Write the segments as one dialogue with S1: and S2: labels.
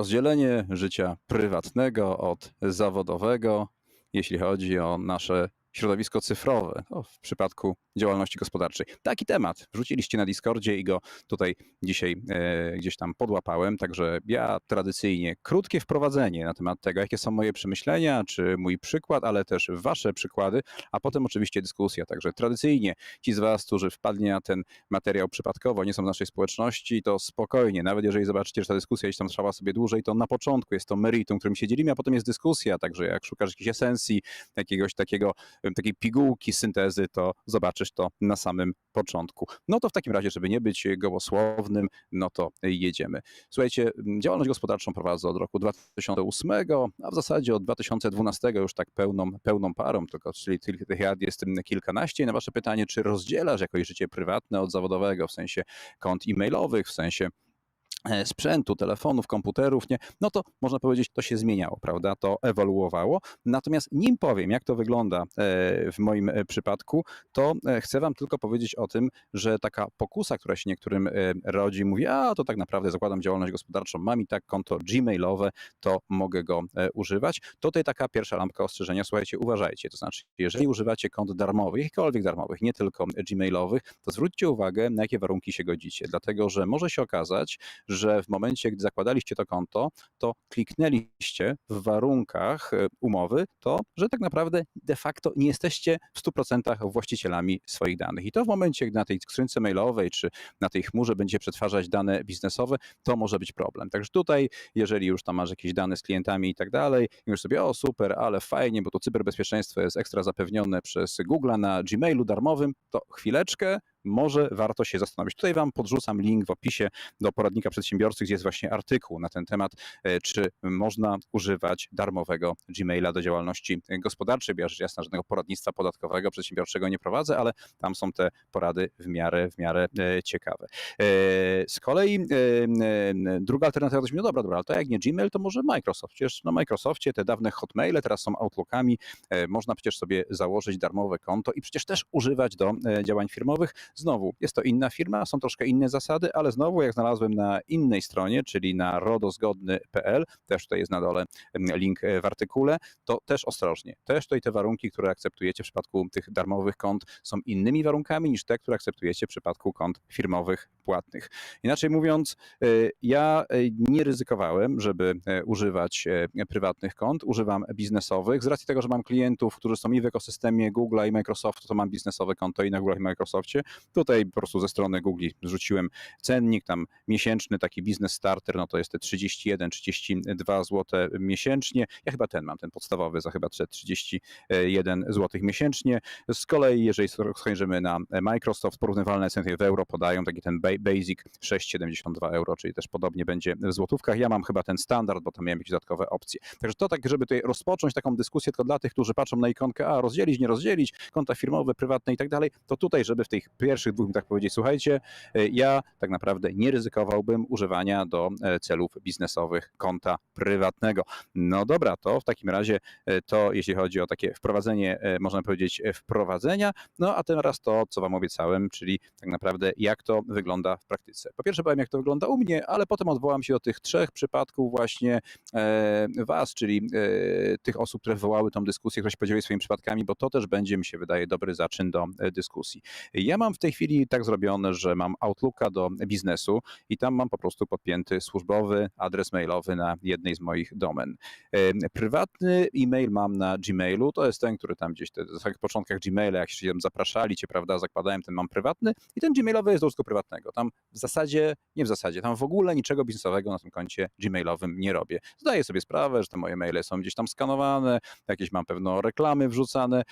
S1: rozdzielenie życia prywatnego od zawodowego, jeśli chodzi o nasze środowisko cyfrowe w przypadku działalności gospodarczej. Taki temat wrzuciliście na Discordzie i go tutaj dzisiaj e, gdzieś tam podłapałem. Także ja tradycyjnie krótkie wprowadzenie na temat tego, jakie są moje przemyślenia, czy mój przykład, ale też wasze przykłady, a potem oczywiście dyskusja. Także tradycyjnie ci z was, którzy wpadli na ten materiał przypadkowo, nie są w naszej społeczności, to spokojnie, nawet jeżeli zobaczycie, że ta dyskusja gdzieś tam trwała sobie dłużej, to na początku jest to meritum, którym się dzielimy, a potem jest dyskusja, także jak szukasz jakiejś esencji, jakiegoś takiego takiej pigułki syntezy, to zobaczysz to na samym początku. No to w takim razie, żeby nie być gołosłownym, no to jedziemy. Słuchajcie, działalność gospodarczą prowadzę od roku 2008, a w zasadzie od 2012 już tak pełną, pełną parą, tylko czyli tych lat jest kilkanaście. I na wasze pytanie, czy rozdzielasz jakoś życie prywatne od zawodowego, w sensie kont e-mailowych, w sensie sprzętu, telefonów, komputerów, nie, no to można powiedzieć, to się zmieniało, prawda? To ewoluowało. Natomiast nim powiem, jak to wygląda e, w moim e, przypadku, to chcę Wam tylko powiedzieć o tym, że taka pokusa, która się niektórym rodzi, mówi, a to tak naprawdę zakładam działalność gospodarczą, mam i tak konto gmailowe, to mogę go używać. Tutaj taka pierwsza lampka ostrzeżenia, słuchajcie, uważajcie, to znaczy, jeżeli używacie kont darmowych, jakichkolwiek darmowych, nie tylko gmailowych, to zwróćcie uwagę, na jakie warunki się godzicie, dlatego, że może się okazać, że w momencie, gdy zakładaliście to konto, to kliknęliście w warunkach e, umowy to, że tak naprawdę de facto nie jesteście w 100% właścicielami swoich danych. I to w momencie, gdy na tej skrzynce mailowej czy na tej chmurze będzie przetwarzać dane biznesowe, to może być problem. Także tutaj, jeżeli już tam masz jakieś dane z klientami i tak dalej, już sobie, o super, ale fajnie, bo to cyberbezpieczeństwo jest ekstra zapewnione przez Google na Gmailu darmowym, to chwileczkę, może warto się zastanowić. Tutaj Wam podrzucam link w opisie do poradnika przedsiębiorcy, gdzie jest właśnie artykuł na ten temat, e, czy można używać darmowego Gmaila do działalności gospodarczej. Ja rzecz jasna żadnego poradnictwa podatkowego, przedsiębiorczego nie prowadzę, ale tam są te porady w miarę, w miarę e, ciekawe. E, z kolei druga alternatywa to brzmi, no dobra, dobra, ale to jak nie Gmail, to może Microsoft. Przecież na Microsoftie te dawne Hotmaile teraz są Outlookami, można przecież sobie założyć darmowe konto i przecież też używać do działań firmowych. Znowu, jest to inna firma, są troszkę inne zasady, ale znowu, jak znalazłem na innej stronie, czyli na rodozgodny.pl, też tutaj jest na dole link e, w artykule, to też ostrożnie. Też tutaj te warunki, które akceptujecie w przypadku tych darmowych kont są innymi warunkami niż te, które akceptujecie w przypadku kont firmowych płatnych. Inaczej mówiąc, e, ja e, nie ryzykowałem, żeby używać prywatnych kont, używam biznesowych. Z racji tego, że mam klientów, którzy są i w ekosystemie Google i Microsoftu, to mam biznesowe konto i na Google i Microsoftie. Tutaj po prostu ze strony Google zrzuciłem cennik, tam miesięczny taki biznes starter, no to jest te 31-32 zł miesięcznie. Ja chyba ten mam, ten podstawowy za chyba 31 zł miesięcznie. Z kolei, jeżeli spojrzymy na Microsoft, porównywalne ceny w euro podają taki ten basic 6,72 euro, czyli też podobnie będzie w złotówkach. Ja mam chyba ten standard, bo tam miałem jakieś dodatkowe opcje. Także to tak, żeby tutaj rozpocząć taką dyskusję, tylko dla tych, którzy patrzą na ikonkę, a rozdzielić, nie rozdzielić, konta firmowe, prywatne i tak dalej, to tutaj, żeby w tych pierwszych dwóch minutach powiedzieć, słuchajcie, e, ja tak naprawdę nie ryzykowałbym używania do e, celów biznesowych konta prywatnego. No dobra, to w takim razie e, to jeśli chodzi o takie wprowadzenie, można powiedzieć, wprowadzenia, no a teraz to, co Wam obiecałem, czyli tak naprawdę jak to wygląda w praktyce. Po pierwsze powiem, jak to wygląda u mnie, ale potem odwołam się do tych trzech przypadków właśnie Was, czyli tych osób, które wywołały tą dyskusję, które się podzieliły swoimi przypadkami, bo to też będzie, mi się wydaje, dobry zaczyn do dyskusji. Ja mam w tej chwili tak zrobione, że mam Outlooka do biznesu i tam mam po prostu podpięty służbowy adres mailowy na jednej z moich domen. Prywatny e-mail mam na Gmailu, to jest ten, który tam gdzieś te, w początkach Gmaila, jak się tam zapraszali cię, prawda, zakładałem, ten mam prywatny i ten Gmailowy jest do użytku prywatnego. Tam w zasadzie, nie w zasadzie, tam w ogóle niczego biznesowego na tym koncie Gmailowym nie robię. Zdaję sobie sprawę, że te moje maile są gdzieś tam skanowane, jakieś mam pewno reklamy wrzucane,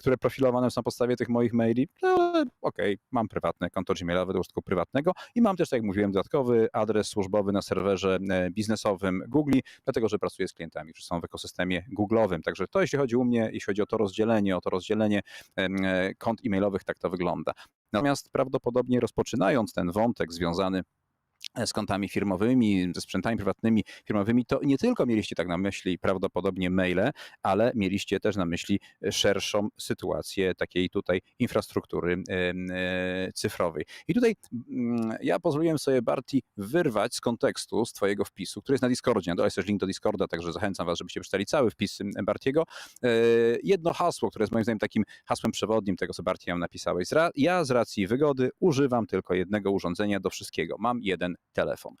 S1: które profilowane są na podstawie tych moich maili, ale okej, okay, mam prywatne konto Gmailowe do użytku prywatnego i mam też, tak jak mówiłem, dodatkowy adres służbowy na serwerze e, biznesowym Google, dlatego że pracuję z klientami, którzy są w ekosystemie Google'owym. Także to jeśli chodzi u mnie, jeśli chodzi o to rozdzielenie, o to rozdzielenie e, kont e-mailowych, tak to wygląda. Natomiast prawdopodobnie rozpoczynając ten wątek związany z kontami firmowymi, ze sprzętami prywatnymi, firmowymi, to nie tylko mieliście tak na myśli prawdopodobnie maile, ale mieliście też na myśli szerszą sytuację takiej tutaj infrastruktury e, cyfrowej. I tutaj mm, ja pozwoliłem sobie Barti wyrwać z kontekstu, z twojego wpisu, który jest na Discordzie. Dole jest też link do Discorda, także zachęcam was, żebyście przeczytali cały wpis Bartiego. E, Jedno hasło, które jest moim zdaniem takim hasłem przewodnim tego, co Barti nam napisałeś. Ja z racji wygody używam tylko jednego urządzenia do wszystkiego. Mam jeden telefon.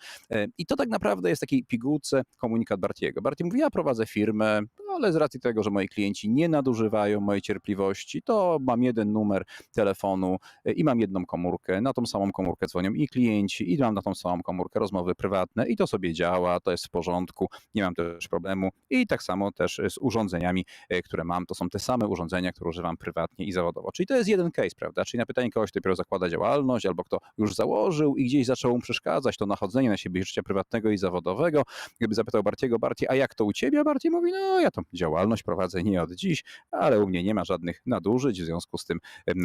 S1: I to tak naprawdę jest taki pigułce komunikat Bartiego. Barti mówi, ja prowadzę firmę, ale z racji tego, że moi klienci nie nadużywają mojej cierpliwości, to mam jeden numer telefonu e, i mam jedną komórkę. Na tą samą komórkę dzwonią i klienci, i mam na tą samą komórkę rozmowy prywatne i to sobie działa, to jest w porządku, nie mam też problemu. I tak samo też z urządzeniami, e, które mam, to są te same urządzenia, które używam prywatnie i zawodowo. Czyli to jest jeden case, prawda? Czyli na pytanie kogoś, kto dopiero zakłada działalność, albo kto już założył i gdzieś zaczęło mu przeszkadzać to nachodzenie na siebie życia prywatnego i zawodowego, gdyby zapytał Bartiego, Barti, a jak to u ciebie? A Barti mówi, no ja tą działalność prowadzę nie od dziś, ale u mnie nie ma żadnych nadużyć, w związku z tym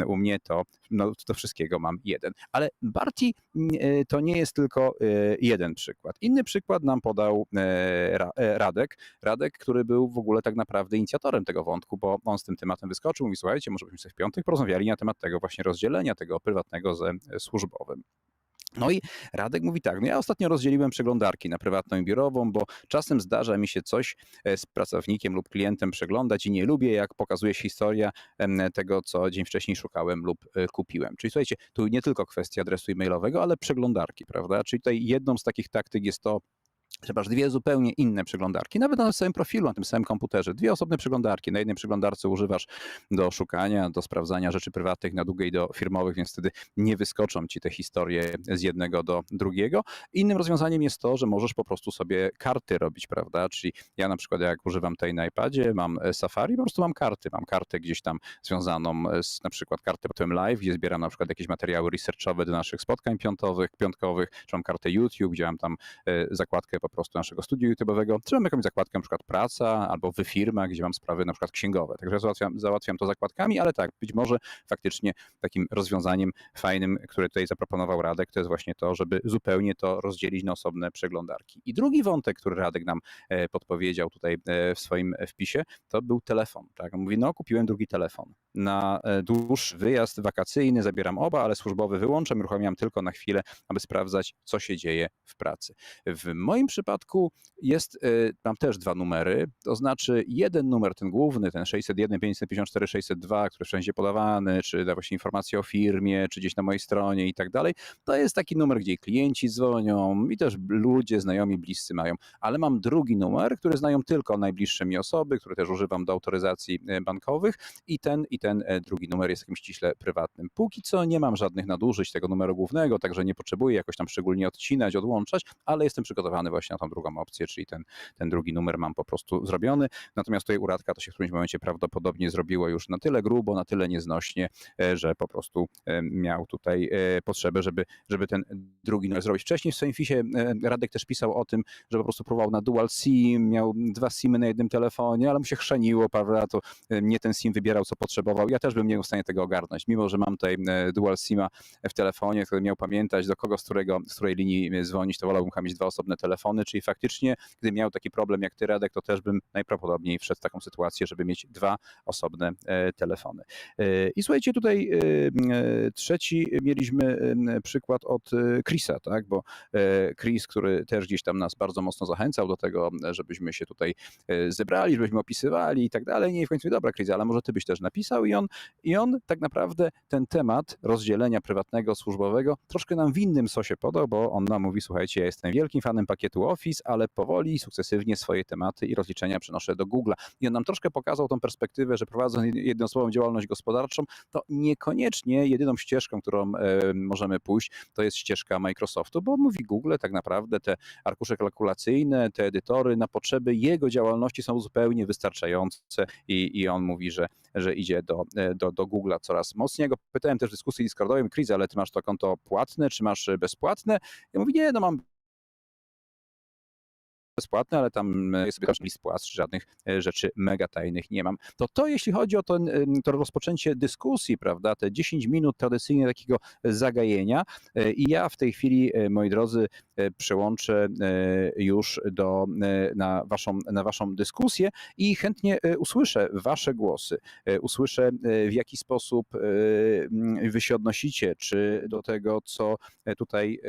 S1: u mnie to, no, do wszystkiego mam jeden. Ale Barti mm, e, to nie jest tylko e, jeden przykład. Inny przykład nam podał e, Ra- Radek, Radek, który był w ogóle tak naprawdę inicjatorem tego wątku, bo on z tym tematem wyskoczył, mówi, słuchajcie, może byśmy sobie w piątek porozmawiali na temat tego właśnie rozdzielenia tego prywatnego ze służbowym. No i Radek mówi tak, no ja ostatnio rozdzieliłem przeglądarki na prywatną i biurową, bo czasem zdarza mi się coś e, z pracownikiem lub klientem przeglądać i nie lubię, jak pokazuje się historia tego, co dzień wcześniej szukałem lub e, kupiłem. Czyli słuchajcie, tu nie tylko kwestia adresu e-mailowego, ale przeglądarki, prawda? Czyli tutaj jedną z takich taktyk jest to, masz dwie zupełnie inne przeglądarki, nawet na samym profilu, na tym samym komputerze. Dwie osobne przeglądarki. Na jednej przeglądarce używasz do szukania, do sprawdzania rzeczy prywatnych, na drugiej do firmowych, więc wtedy nie wyskoczą ci te historie z jednego do drugiego. Innym rozwiązaniem jest to, że możesz po prostu sobie karty robić, prawda? Czyli ja na przykład jak używam tej na iPadzie, mam e, Safari, po prostu mam karty. Mam kartę gdzieś tam związaną z na przykład kartę potem live, gdzie zbieram na przykład jakieś materiały researchowe do naszych spotkań piątowych, piątkowych, czy mam kartę YouTube, gdzie mam tam e, zakładkę po prostu naszego studiu YouTube'owego, czy mam jakąś zakładkę na przykład praca albo wy firma, gdzie mam sprawy na przykład księgowe. Także załatwiam, załatwiam to zakładkami, ale tak, być może faktycznie takim rozwiązaniem fajnym, które tutaj zaproponował Radek, to jest właśnie to, żeby zupełnie to rozdzielić na osobne przeglądarki. I drugi wątek, który Radek nam e, podpowiedział tutaj e, w swoim wpisie, to był telefon. Tak? Mówi, no kupiłem drugi telefon. Na e, dłuższy wyjazd wakacyjny zabieram oba, ale służbowy wyłączam, uruchamiam tylko na chwilę, aby sprawdzać, co się dzieje w pracy. W moim przypadku jest, y, mam też dwa numery, to znaczy jeden numer, ten główny, ten 601, 554, 602, który wszędzie podawany, czy da właśnie informacje o firmie, czy gdzieś na mojej stronie i tak dalej, to jest taki numer, gdzie klienci dzwonią i też ludzie, znajomi, bliscy mają, ale mam drugi numer, który znają tylko najbliższe mi osoby, który też używam do autoryzacji e, bankowych i ten i ten e, drugi numer jest jakimś ściśle prywatnym. Póki co nie mam żadnych nadużyć tego numeru głównego, także nie potrzebuję jakoś tam szczególnie odcinać, odłączać, ale jestem przygotowany właśnie na tą drugą opcję, czyli ten, ten drugi numer mam po prostu zrobiony. Natomiast tutaj u Radka to się w którymś momencie prawdopodobnie zrobiło już na tyle grubo, na tyle nieznośnie, e, że po prostu e, miał tutaj e, potrzebę, żeby, żeby ten drugi numer zrobić. Wcześniej w swoim fisie Radek też pisał o tym, że po prostu próbował na dual SIM, miał dwa SIMy na jednym telefonie, ale mu się chrzeniło, prawda, to nie ten SIM wybierał, co potrzebował. Ja też bym nie był w stanie tego ogarnąć, mimo że mam tutaj dual SIMa w telefonie, który miał pamiętać, do kogo, z, którego, z której linii dzwonić, to wolałbym mieć dwa osobne telefony, czyli faktycznie, gdy miał taki problem jak ty, Radek, to też bym najprawdopodobniej wszedł w taką sytuację, żeby mieć dwa osobne e, telefony. E, I słuchajcie, tutaj e, trzeci mieliśmy przykład od Chrisa, tak, bo Chris, który też gdzieś tam nas bardzo mocno zachęcał do tego, żebyśmy się tutaj zebrali, żebyśmy opisywali i tak dalej. Nie, i w końcu dobra Chris, ale może ty byś też napisał i on, i on tak naprawdę ten temat rozdzielenia prywatnego, służbowego troszkę nam w innym sosie podał, bo on nam mówi, słuchajcie, ja jestem wielkim fanem pakietu Office, ale powoli, sukcesywnie swoje tematy i rozliczenia przenoszę do Google'a. I on nam troszkę pokazał tą perspektywę, że prowadząc jednoosobową działalność gospodarczą, to niekoniecznie jedyną ścieżką, którą e, możemy pójść, to jest ścieżka Microsoftu, bo mówi Google tak naprawdę te arkusze kalkulacyjne, te edytory na potrzeby jego działalności są zupełnie wystarczające i, i on mówi, że, że idzie do, do, do Google'a coraz mocniej. Ja go pytałem też w dyskusji Discordowej, Chris, ale ty masz to konto płatne, czy masz bezpłatne? Ja mówi, nie, no mam bezpłatny, ale tam jest sobie list płac, żadnych rzeczy mega tajnych nie mam. To to, jeśli chodzi o to, to rozpoczęcie dyskusji, prawda, te 10 minut tradycyjnie takiego zagajenia i ja w tej chwili, moi drodzy, przełączę już do, na, waszą, na waszą dyskusję i chętnie usłyszę wasze głosy, usłyszę w jaki sposób wy się odnosicie, czy do tego, co tutaj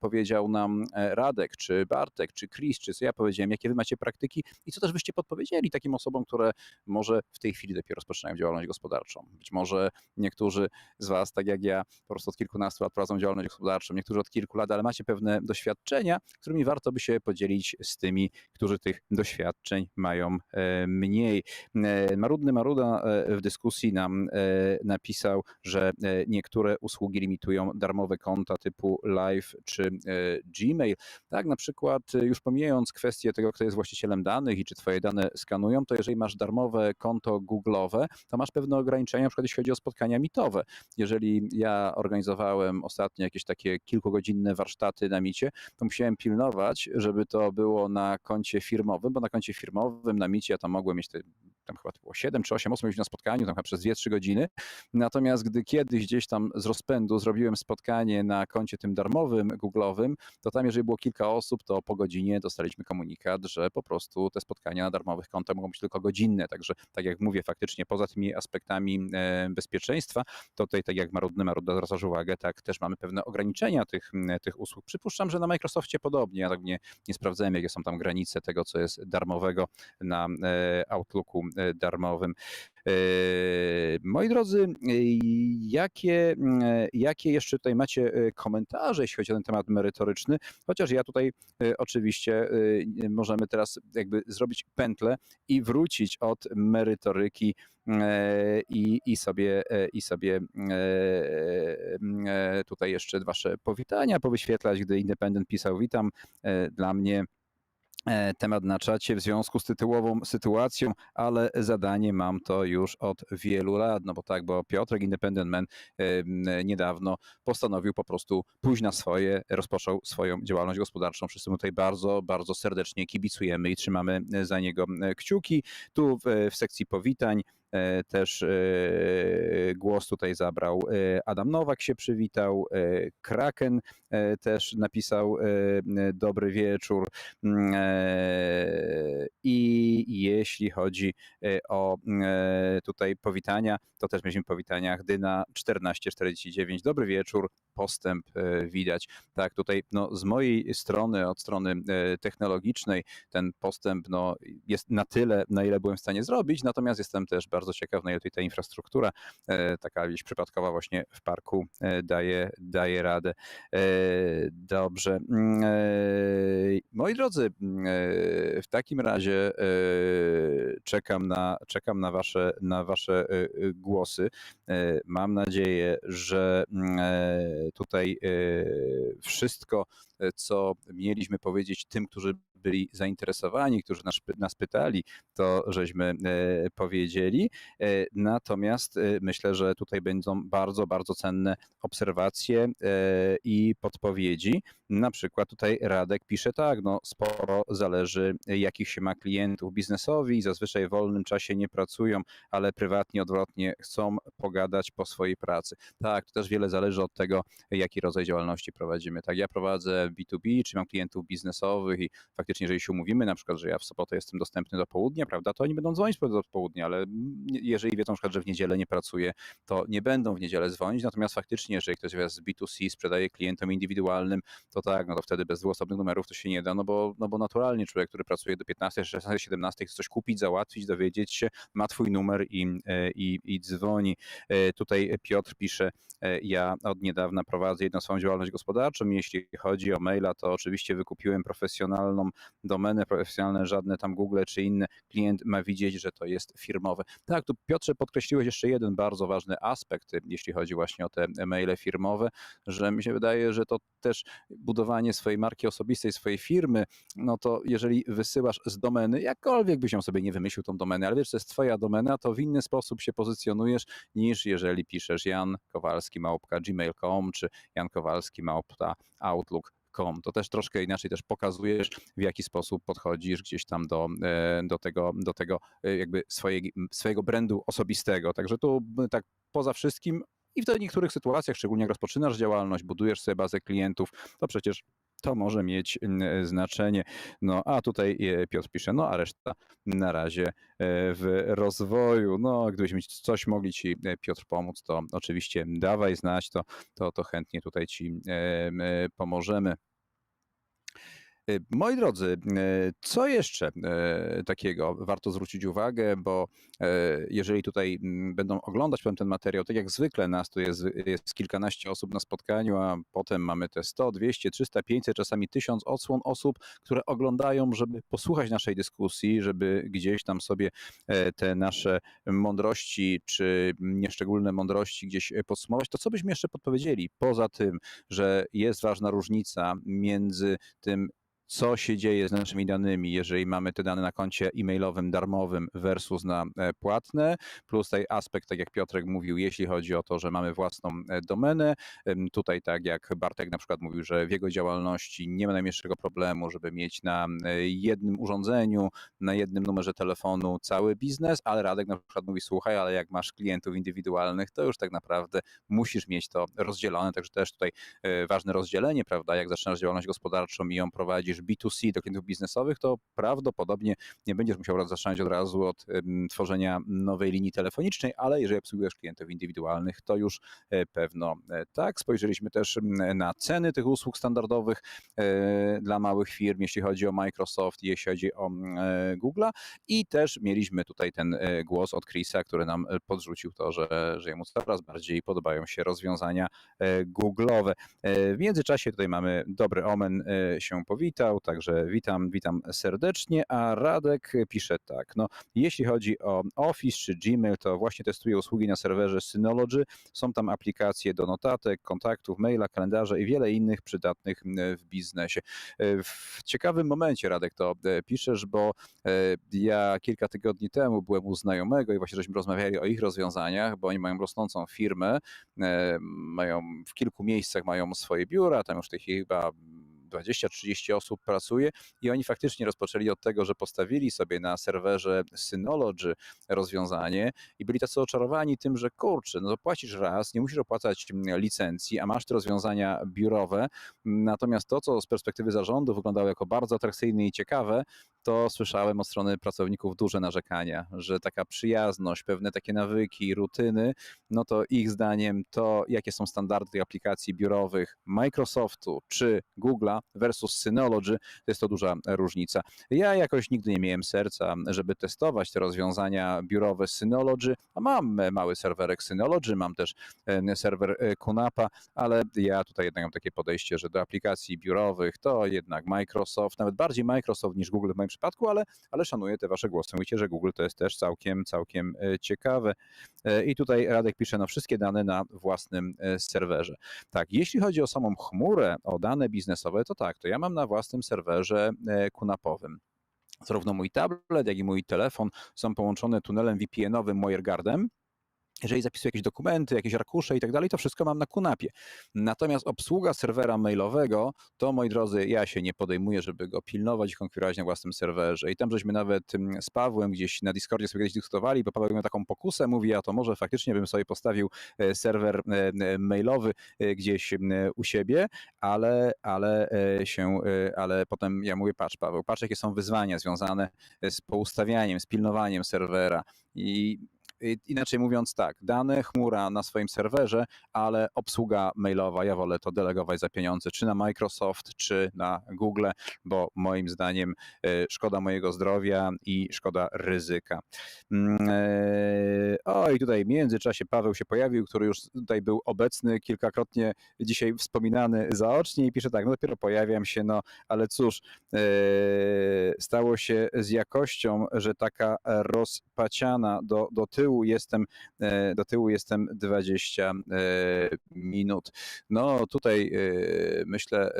S1: powiedział nam Radek, czy Bartek, czy Chris, czy co ja powiedziałem, jakie wy macie praktyki i co też byście podpowiedzieli takim osobom, które może w tej chwili dopiero rozpoczynają działalność gospodarczą. Być może niektórzy z was, tak jak ja, po prostu od kilkunastu lat prowadzą działalność gospodarczą, niektórzy od kilku lat, ale macie pewne doświadczenia, którymi warto by się podzielić z tymi, którzy tych doświadczeń mają mniej. Marudny Maruda w dyskusji nam napisał, że niektóre usługi limitują darmowe konta typu Live czy Gmail. Tak, na przykład już pomijając kwestię tego, kto jest właścicielem danych i czy twoje dane skanują, to jeżeli masz darmowe konto Google'owe, to masz pewne ograniczenia, na przykład jeśli chodzi o spotkania mitowe. Jeżeli ja organizowałem ostatnio jakieś takie kilkugodzinne warsztaty na micie, to musiałem pilnować, żeby to było na koncie firmowym, bo na koncie firmowym, na micie ja tam mogłem mieć te tam chyba było 7 czy 8 osób mieliśmy na spotkaniu, tam chyba przez 2-3 godziny. Natomiast gdy kiedyś gdzieś tam z rozpędu zrobiłem spotkanie na koncie tym darmowym, Google'owym, to tam jeżeli było kilka osób, to po godzinie dostaliśmy komunikat, że po prostu te spotkania na darmowych kontach mogą być tylko godzinne. Także tak jak mówię, faktycznie poza tymi aspektami e, bezpieczeństwa, to tutaj tak jak Marudny Maruda zwracasz uwagę, tak też mamy pewne ograniczenia tych, tych usług. Przypuszczam, że na Microsoftie podobnie, ja tak nie, nie sprawdzałem, jakie są tam granice tego, co jest darmowego na e, Outlooku darmowym. E, moi drodzy, e, jakie, jakie jeszcze tutaj macie komentarze, jeśli chodzi o ten temat merytoryczny? Chociaż ja tutaj oczywiście możemy teraz jakby zrobić pętlę i wrócić od merytoryki i, i, sobie, i sobie tutaj jeszcze wasze powitania powyświetlać, gdy Independent pisał witam dla mnie E, temat na czacie w związku z tytułową sytuacją, ale zadanie mam to już od wielu lat, no bo tak, bo Piotrek Independent Man niedawno postanowił po prostu pójść na swoje, rozpoczął swoją działalność gospodarczą. Wszyscy mu tutaj bardzo, bardzo serdecznie kibicujemy i trzymamy za niego e, kciuki. Tu w, w sekcji powitań E, też e, głos tutaj zabrał e, Adam Nowak się przywitał, Kraken też napisał dobry wieczór. Mm, I jeśli chodzi o tutaj powitania, to też mieliśmy powitania Dyna 1449. Dobry wieczór, postęp widać. Tak, tutaj no, z mojej strony, od strony technologicznej, ten postęp no, jest na tyle, na ile byłem w stanie zrobić, natomiast jestem też bardzo ciekaw, na ile tutaj ta infrastruktura, e, taka gdzieś przypadkowa właśnie w parku e, daje, daje radę. E, dobrze. Mm, moi drodzy, mm, w takim razie czekam na, czekam na, wasze, na wasze głosy. Mam nadzieję, że mm, tutaj wszystko, co mieliśmy powiedzieć tym, którzy byli zainteresowani, którzy nas, nas pytali, to żeśmy e, powiedzieli. E, natomiast e, myślę, że tutaj będą bardzo, bardzo cenne obserwacje i podpowiedzi. Na przykład tutaj Radek pisze tak, no sporo zależy jakich się ma klientów biznesowi, zazwyczaj w wolnym czasie nie pracują, ale prywatnie odwrotnie chcą pogadać po swojej pracy. Tak, to też wiele zależy od tego, jaki rodzaj działalności prowadzimy. Tak, ja prowadzę B2B, czy mam klientów biznesowych i faktycznie jeżeli się umówimy, na przykład, że ja w sobotę jestem dostępny do południa, prawda, to oni będą dzwonić do południa, ale jeżeli wiedzą przykład, że w niedzielę nie pracuję, to nie będą w niedzielę dzwonić, natomiast faktycznie, jeżeli ktoś z B2C sprzedaje klientom indywidualnym, to tak, no to wtedy bez dwóch osobnych numerów to się nie da, no bo, no bo naturalnie człowiek, który pracuje do 15, 16, 17, chce coś kupić, załatwić, dowiedzieć się, ma twój numer i, e, i, i dzwoni. E, tutaj Piotr pisze, e, ja od niedawna prowadzę jedną swoją działalność gospodarczą, jeśli chodzi o maila, to oczywiście wykupiłem profesjonalną domeny profesjonalne, żadne tam Google czy inne, klient ma widzieć, że to jest firmowe. Tak, tu Piotrze podkreśliłeś jeszcze jeden bardzo ważny aspekt, jeśli chodzi właśnie o te maile firmowe, że mi się wydaje, że to też budowanie swojej marki osobistej, swojej firmy, no to jeżeli wysyłasz z domeny, jakkolwiek byś ją sobie nie wymyślił tą domenę, ale wiesz, to jest twoja domena, to w inny sposób się pozycjonujesz niż jeżeli piszesz Jan Kowalski małpka gmail.com czy Jan Kowalski małpka outlook To też troszkę inaczej też pokazujesz, w jaki sposób podchodzisz gdzieś tam do, do tego, do tego jakby swojej, swojego brandu osobistego. Także tu tak poza wszystkim i w niektórych sytuacjach, szczególnie jak rozpoczynasz działalność, budujesz sobie bazę klientów, to przecież to może mieć znaczenie. No a tutaj e, Piotr pisze, no a reszta na razie e, w rozwoju. No, gdybyśmy coś mogli Ci, e, Piotr, pomóc, to oczywiście dawaj znać, to, to, to chętnie tutaj Ci pomożemy. Y, moi drodzy, y, co jeszcze y, takiego warto zwrócić uwagę, bo jeżeli tutaj mm, będą oglądać ten materiał, tak jak zwykle nas tu jest, jest kilkanaście osób na spotkaniu, a potem mamy te 100, 200, 300, 500, czasami 1000 odsłon osób, które oglądają, żeby posłuchać naszej dyskusji, żeby gdzieś tam sobie e, te nasze mądrości czy nieszczególne mądrości gdzieś e, podsumować, to co byśmy jeszcze podpowiedzieli? Poza tym, że jest ważna różnica między tym, co się dzieje z naszymi danymi, jeżeli mamy te dane na koncie e-mailowym darmowym versus na e, płatne, plus tutaj aspekt, tak jak Piotrek mówił, jeśli chodzi o to, że mamy własną e, domenę, tutaj tak jak Bartek na przykład mówił, że w jego działalności nie ma najmniejszego problemu, żeby mieć na e, jednym urządzeniu, na jednym numerze telefonu cały biznes, ale Radek na przykład mówi, słuchaj, ale jak masz klientów indywidualnych, to już tak naprawdę musisz mieć to rozdzielone, także też tutaj ważne rozdzielenie, prawda, jak zaczynasz działalność gospodarczą i ją prowadzisz B2C do klientów biznesowych, to prawdopodobnie nie będziesz musiał zaczynać od razu od tworzenia nowej linii telefonicznej, ale jeżeli obsługujesz klientów indywidualnych, to już e, pewno e, tak. Spojrzeliśmy też na ceny tych usług standardowych e, dla małych firm, jeśli chodzi o Microsoft, jeśli chodzi o Google'a i też mieliśmy tutaj ten głos od Chrisa, który nam podrzucił to, że, że jemu coraz bardziej podobają się rozwiązania Google'owe. W międzyczasie tutaj mamy dobry omen się powita, także witam, witam serdecznie, a Radek pisze tak, no jeśli chodzi o Office czy Gmail, to właśnie testuję usługi na serwerze Synology, są tam aplikacje do notatek, kontaktów, maila, kalendarza i wiele innych przydatnych w biznesie. E, w ciekawym momencie, Radek, to e, piszesz, bo e, ja kilka tygodni temu byłem u znajomego i właśnie żeśmy rozmawiali o ich rozwiązaniach, bo oni mają rosnącą firmę, mają w kilku miejscach mają swoje biura, tam już tych chyba 20-30 osób pracuje i oni faktycznie rozpoczęli od tego, że postawili sobie na serwerze Synology rozwiązanie i byli tacy oczarowani tym, że kurczę, no płacisz raz, nie musisz opłacać mm, licencji, a masz te rozwiązania biurowe, natomiast to, co z perspektywy zarządu wyglądało jako bardzo atrakcyjne i ciekawe, to słyszałem od strony pracowników duże narzekania, że taka przyjazność, pewne takie nawyki, rutyny, no to ich zdaniem to, jakie są standardy aplikacji biurowych Microsoftu czy Google'a versus Synology, to jest to duża różnica. Ja jakoś nigdy nie miałem serca, żeby testować te rozwiązania biurowe Synology, a mam mały serwerek Synology, mam też e, serwer e, Kunapa, ale ja tutaj jednak mam takie podejście, że do aplikacji biurowych to jednak Microsoft, nawet bardziej Microsoft niż Google w moim ale, ale szanuję te wasze głosy. Mówicie, że Google to jest też całkiem, całkiem e, ciekawe. E, I tutaj Radek pisze, no wszystkie dane na własnym e, serwerze. Tak, jeśli chodzi o samą chmurę, o dane biznesowe, to tak, to ja mam na własnym serwerze kunapowym. Zarówno mój tablet, jak i mój telefon są połączone tunelem VPN-owym WireGuardem, jeżeli zapisuję jakieś dokumenty, jakieś arkusze i tak dalej, to wszystko mam na Kunapie. Natomiast obsługa serwera mailowego, to moi drodzy, ja się nie podejmuję, żeby go pilnować i konfigurować na własnym serwerze. I tam żeśmy nawet mm, z Pawłem gdzieś na Discordzie sobie kiedyś dyskutowali, bo Paweł miał taką pokusę, mówi, a to może faktycznie bym sobie postawił e, serwer e, e, mailowy gdzieś u siebie, ale, ale się, ale potem ja mówię, patrz Paweł, patrz jakie są wyzwania związane z poustawianiem, z pilnowaniem serwera i Inaczej mówiąc tak, dane, chmura na swoim serwerze, ale obsługa mailowa, ja wolę to delegować za pieniądze, czy na Microsoft, czy na Google, bo moim zdaniem e, szkoda mojego zdrowia i szkoda ryzyka. Mm, e, o i tutaj w międzyczasie Paweł się pojawił, który już tutaj był obecny kilkakrotnie dzisiaj wspominany zaocznie i pisze tak, no dopiero pojawiam się, no ale cóż, e, stało się z jakością, że taka rozpaciana do, do tyłu tyłu jestem, e, do tyłu jestem 20 e, minut. No tutaj e, myślę,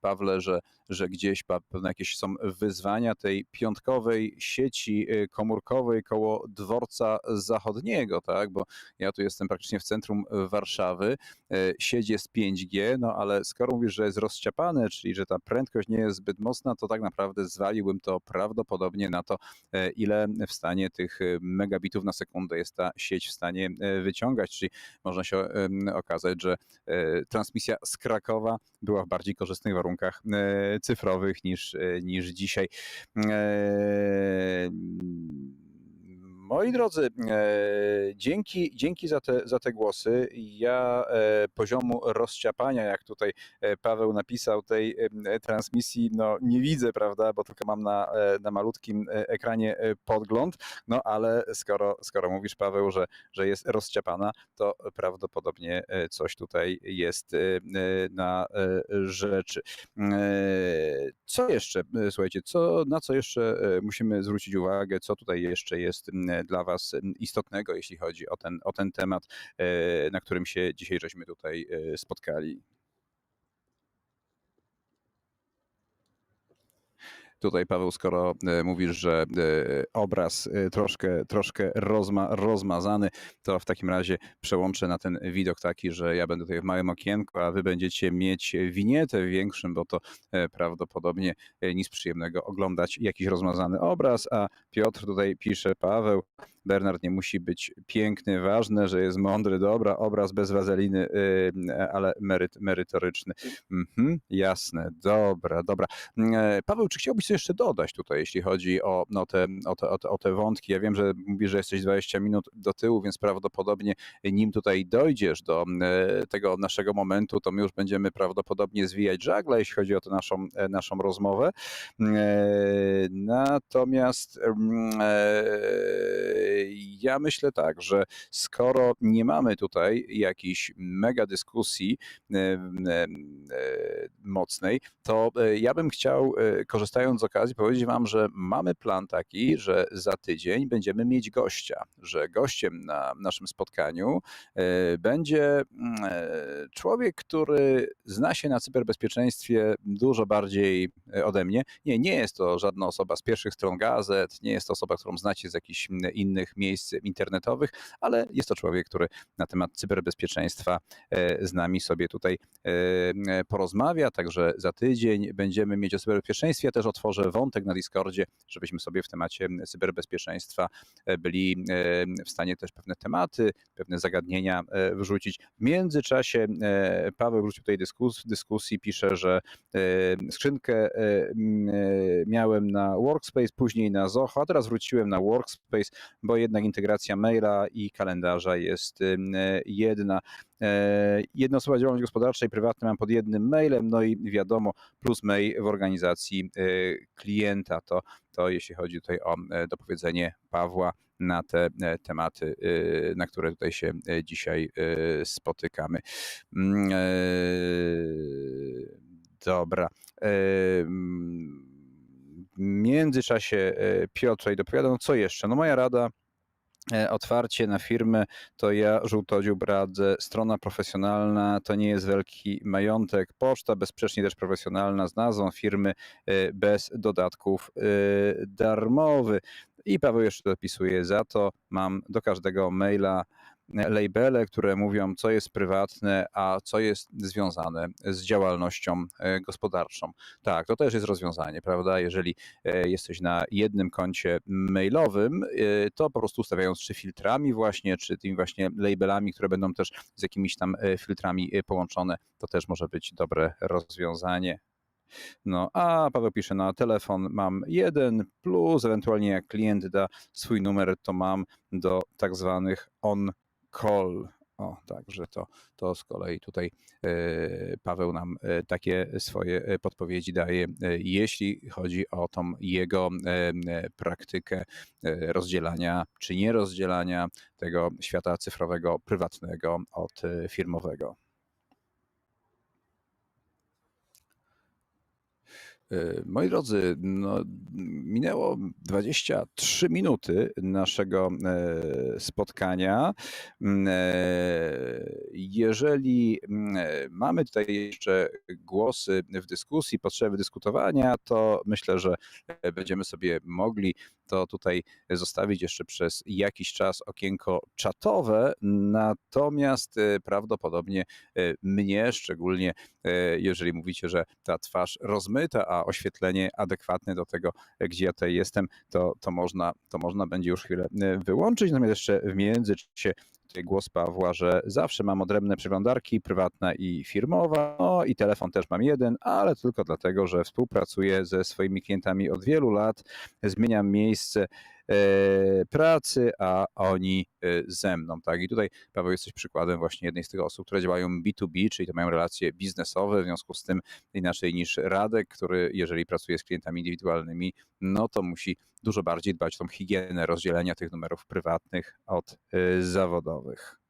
S1: Pawle, że że gdzieś pewne jakieś są wyzwania tej piątkowej sieci y, komórkowej koło dworca zachodniego, tak? Bo ja tu jestem praktycznie w centrum Warszawy, y, sieć jest 5G, no ale skoro mówisz, że jest rozciapane, czyli że ta prędkość nie jest zbyt mocna, to tak naprawdę zwaliłbym to prawdopodobnie na to, e, ile w stanie tych e, megabitów na sekundę jest ta sieć w stanie wyciągać, czyli można się okazać, że transmisja z Krakowa była w bardziej korzystnych warunkach cyfrowych niż, e, niż dzisiaj. Moi drodzy, e, dzięki, dzięki za, te, za te głosy. Ja e, poziomu rozciapania, jak tutaj e, Paweł napisał, tej transmisji, no nie widzę, prawda, bo tylko mam na, na malutkim ekranie podgląd, no ale skoro, skoro mówisz, Paweł, że, że jest rozciapana, to prawdopodobnie coś tutaj jest na rzeczy. Co jeszcze, słuchajcie, co, na co jeszcze musimy zwrócić uwagę, co tutaj jeszcze jest dla Was istotnego, jeśli chodzi o ten, o ten temat, e, na którym się dzisiaj żeśmy tutaj e, spotkali? Tutaj Paweł, skoro e, mówisz, że e, obraz e, troszkę, troszkę rozma, rozmazany, to w takim razie przełączę na ten widok taki, że ja będę tutaj w małym okienku, a wy będziecie mieć winietę w większym, bo to prawdopodobnie nic przyjemnego oglądać jakiś rozmazany obraz, a Piotr tutaj pisze, Paweł, Bernard nie musi być piękny, ważne, że jest mądry, dobra, obraz bez wazeliny, y, ale meryt, merytoryczny. Mhm, jasne, dobra, dobra. E, Paweł, czy chciałbyś coś jeszcze dodać tutaj, jeśli chodzi o, no, te, o, te, o, te, o te wątki? Ja wiem, że mówisz, że jesteś 20 minut do tyłu, więc prawdopodobnie nim tutaj dojdziesz do e, tego naszego momentu, to my już będziemy prawdopodobnie zwijać żagle, jeśli chodzi o tę naszą, e, naszą rozmowę. E, Natomiast mm, ja myślę tak, że skoro nie mamy tutaj jakiejś mega dyskusji e, mocnej, to e, ja bym chciał, e, korzystając z okazji, powiedzieć Wam, że mamy plan taki, że za tydzień będziemy mieć gościa, że gościem na naszym spotkaniu będzie mm, człowiek, który zna się na cyberbezpieczeństwie dużo bardziej ode mnie. Nie, nie jest to żadna osoba z pierwszych stron gazet, nie jest to osoba, którą znacie z jakichś mm, innych miejsc internetowych, ale jest to człowiek, który na temat cyberbezpieczeństwa e, z nami sobie tutaj e, e, porozmawia. Także za tydzień będziemy mieć o cyberbezpieczeństwie. Ja też otworzę wątek na Discordzie, żebyśmy sobie w temacie cyberbezpieczeństwa byli w stanie też pewne tematy, pewne zagadnienia wrzucić. W międzyczasie Paweł wrócił tej dyskus, dyskusji, pisze, że skrzynkę miałem na Workspace, później na Zoho, a teraz wróciłem na Workspace, bo jednak integracja maila i kalendarza jest e, jedna. E, Jednoosobowa działalność gospodarcza i prywatna mam pod jednym mailem, no i wiadomo, plus mail w organizacji e, klienta. To, to jeśli chodzi tutaj o e, dopowiedzenie Pawła na te e, tematy, e, na które tutaj się dzisiaj spotykamy. Mm, Dobra. Międzyczasie e, Piotr tutaj dopowiada, no co jeszcze? No moja rada e, otwarcie na firmę, to ja żółtodziób radzę. Strona profesjonalna to nie jest wielki majątek. Poczta bezsprzecznie też profesjonalna z nazwą firmy e, bez dodatków darmowy. I Paweł jeszcze dopisuje za to. Mam do każdego maila labele, które mówią, co jest prywatne, a co jest związane z działalnością e, gospodarczą. Tak, to też jest rozwiązanie, prawda? Jeżeli e, jesteś na jednym koncie mailowym, e, to po prostu ustawiając czy filtrami właśnie, czy tymi właśnie labelami, które będą też z jakimiś tam filtrami połączone, to też może być dobre rozwiązanie. No, a Paweł pisze na telefon mam jeden plus, ewentualnie jak klient da swój numer, to mam do tak zwanych on call. O, także to, to z kolei tutaj e, Paweł nam e, takie swoje e, podpowiedzi daje, jeśli chodzi o tą jego praktykę rozdzielania czy nie rozdzielania tego świata cyfrowego, prywatnego od firmowego. Moi drodzy, no, minęło 23 minuty naszego e, spotkania. Mm, e, Jeżeli mm, e, mamy tutaj jeszcze głosy w dyskusji, potrzeby dyskutowania, to myślę, że będziemy sobie mogli to tutaj zostawić jeszcze przez jakiś czas okienko czatowe. Natomiast e, prawdopodobnie e, mnie, szczególnie e, jeżeli mówicie, że ta twarz rozmyta, a oświetlenie adekwatne do tego, gdzie ja tutaj jestem, to, to, można, to można będzie już chwilę wyłączyć. Natomiast jeszcze w międzyczasie tutaj głos Pawła, że zawsze mam odrębne przeglądarki, prywatna i firmowa, no i telefon też mam jeden, ale tylko dlatego, że współpracuję ze swoimi klientami od wielu lat, zmieniam miejsce pracy, a oni e, ze mną. Tak? I tutaj Paweł jesteś przykładem właśnie jednej z tych osób, które działają B2B, czyli to mają relacje biznesowe, w związku z tym inaczej niż Radek, który jeżeli pracuje z klientami indywidualnymi, no to musi dużo bardziej dbać o tą higienę rozdzielenia tych numerów prywatnych od y, zawodowych.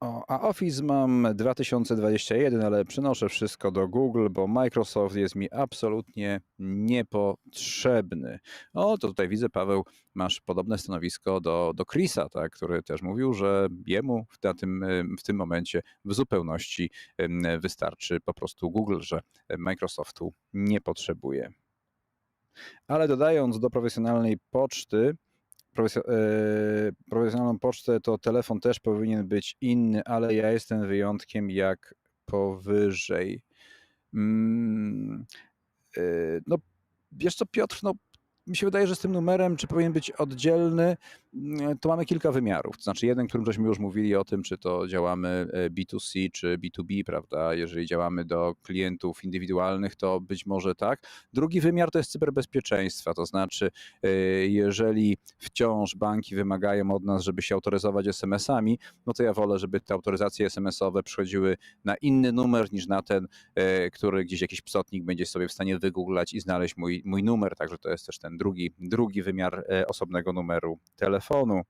S1: O, a Office mam 2021, ale przenoszę wszystko do Google, bo Microsoft jest mi absolutnie niepotrzebny. O, to tutaj widzę, Paweł, masz podobne stanowisko do, do Chrisa, tak, który też mówił, że jemu w, na tym, w tym momencie w zupełności wystarczy po prostu Google, że Microsoftu nie potrzebuje. Ale dodając do profesjonalnej poczty, profesjonalną pocztę, to telefon też powinien być inny, ale ja jestem wyjątkiem jak powyżej. Mm, e, No, wiesz co, Piotr, no, mi się wydaje, że z tym numerem, czy powinien być oddzielny, mm, to mamy kilka wymiarów. To znaczy, jeden, którym żeśmy już mówili o tym, czy to działamy e, B2C, czy B2B, prawda? Jeżeli działamy do klientów indywidualnych, to być może tak. Drugi wymiar to jest cyberbezpieczeństwa, to znaczy, e, jeżeli wciąż banki wymagają od nas, żeby się autoryzować SMS-ami, no to ja wolę, żeby te autoryzacje SMS-owe przychodziły na inny numer niż na ten, e, który gdzieś jakiś psotnik będzie sobie w stanie wygooglać i znaleźć mój, mój numer. Także to jest też ten drugi, drugi wymiar e, osobnego numeru telefonu.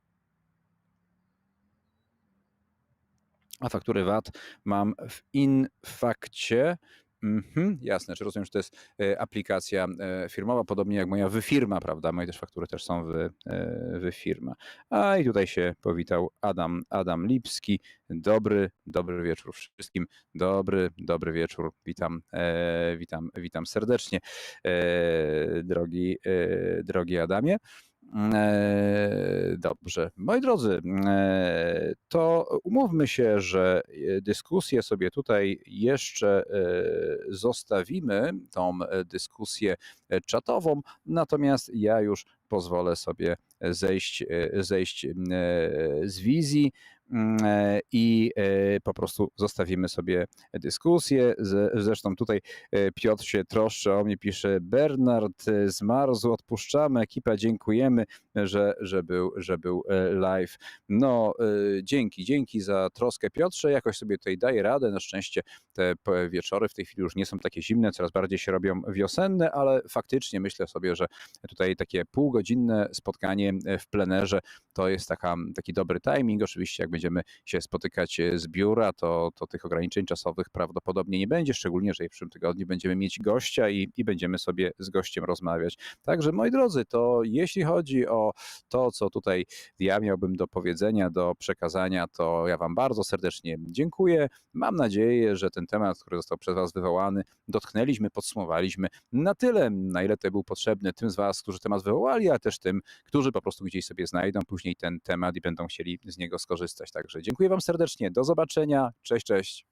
S1: A faktury VAT mam w Infakcie. Mhm, jasne, czy rozumiem, że to jest e, aplikacja e, firmowa, podobnie jak moja wyfirma, prawda? Moje też faktury też są wy, e, wyfirma. A i tutaj się powitał Adam, Adam Lipski. Dobry, dobry wieczór wszystkim. Dobry, dobry wieczór. Witam, witam, witam serdecznie, drogi, drogi Adamie. E, Dobrze. Moi drodzy, e, to umówmy się, że e, dyskusję sobie tutaj jeszcze zostawimy, tą dyskusję czatową, natomiast ja już pozwolę sobie zejść, zejść z wizji i e, po prostu zostawimy sobie dyskusję. Zresztą tutaj e, Piotr się troszczy o mnie, pisze Bernard e, zmarzł, odpuszczamy, ekipa dziękujemy, że, że, był, że był e, live. No e, dzięki, dzięki za troskę Piotrze, jakoś sobie tutaj daję radę, na szczęście te wieczory w tej chwili już nie są takie zimne, coraz bardziej się robią wiosenne, ale faktycznie myślę sobie, że tutaj takie półgodzinne spotkanie e, w plenerze to jest taka, taki dobry timing. Oczywiście jak będziemy się spotykać e, z biura, to, to tych ograniczeń czasowych prawdopodobnie nie będzie, szczególnie, że w przyszłym tygodniu będziemy mieć gościa i, i będziemy sobie z gościem rozmawiać. Także moi drodzy, to jeśli chodzi o to, co tutaj ja miałbym do powiedzenia, do przekazania, to ja Wam bardzo serdecznie dziękuję. Mam nadzieję, że ten temat, który został przez Was wywołany, dotknęliśmy, podsumowaliśmy na tyle, na ile to był potrzebny tym z Was, którzy temat wywołali, a też tym, którzy po prostu gdzieś sobie znajdą później ten temat i będą chcieli z niego skorzystać. Także. Dziękuję Wam serdecznie, do zobaczenia, cześć, cześć.